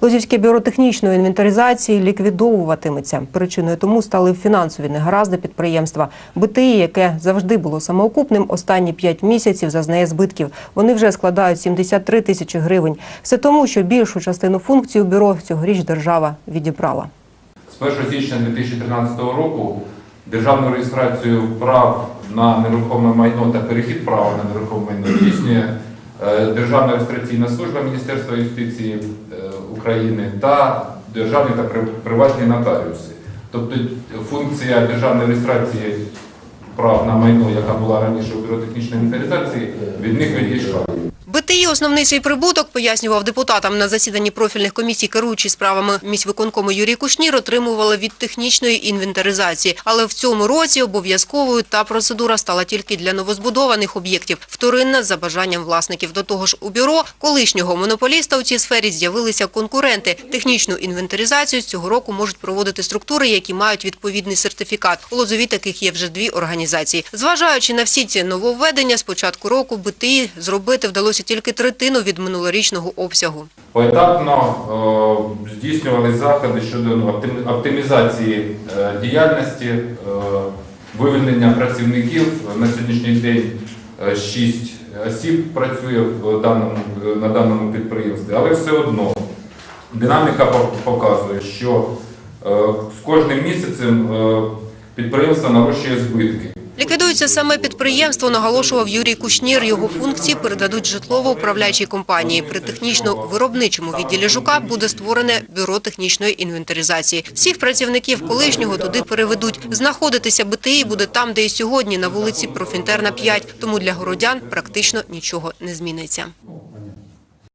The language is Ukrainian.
Лозівське бюро технічної інвентаризації ліквідовуватиметься. Причиною тому стали фінансові негаразди підприємства. БТІ, яке завжди було самоокупним, останні п'ять місяців зазнає збитків. Вони вже складають 73 тисячі гривень. Все тому, що більшу частину функцій у бюро цьогоріч держава відібрала. З 1 січня 2013 року державну реєстрацію прав на нерухоме майно та перехід права на нерухоме майно здійснює е, Державна реєстраційна служба Міністерства юстиції е, України та державні та приватні нотаріуси. Тобто функція державної реєстрації прав на майно, яка була раніше у бюро технічної інвентаризації, від них відійшла. БТІ основний свій прибуток, пояснював депутатам на засіданні профільних комісій, керуючий справами міськвиконкому Юрій Кушнір, отримували від технічної інвентаризації. Але в цьому році обов'язковою та процедура стала тільки для новозбудованих об'єктів, вторинна за бажанням власників. До того ж, у бюро колишнього монополіста у цій сфері з'явилися конкуренти. Технічну інвентаризацію з цього року можуть проводити структури, які мають відповідний сертифікат. У Лозові таких є вже дві організації. Зважаючи на всі ці нововведення, з початку року БТІ зробити вдалося тільки третину від минулорічного обсягу. Поетапно е, здійснювали заходи щодо ну, оптимізації е, діяльності, е, вивільнення працівників. На сьогоднішній день 6 осіб працює на даному підприємстві, але все одно динаміка по- показує, що з кожним місяцем підприємство нарощує збитки. Ліквідується саме підприємство, наголошував Юрій Кушнір. Його функції передадуть житлово-управляючій компанії. При технічно-виробничому відділі «Жука» буде створене бюро технічної інвентаризації. Всіх працівників колишнього туди переведуть. Знаходитися БТІ буде там, де і сьогодні, на вулиці Профінтерна 5. Тому для городян практично нічого не зміниться.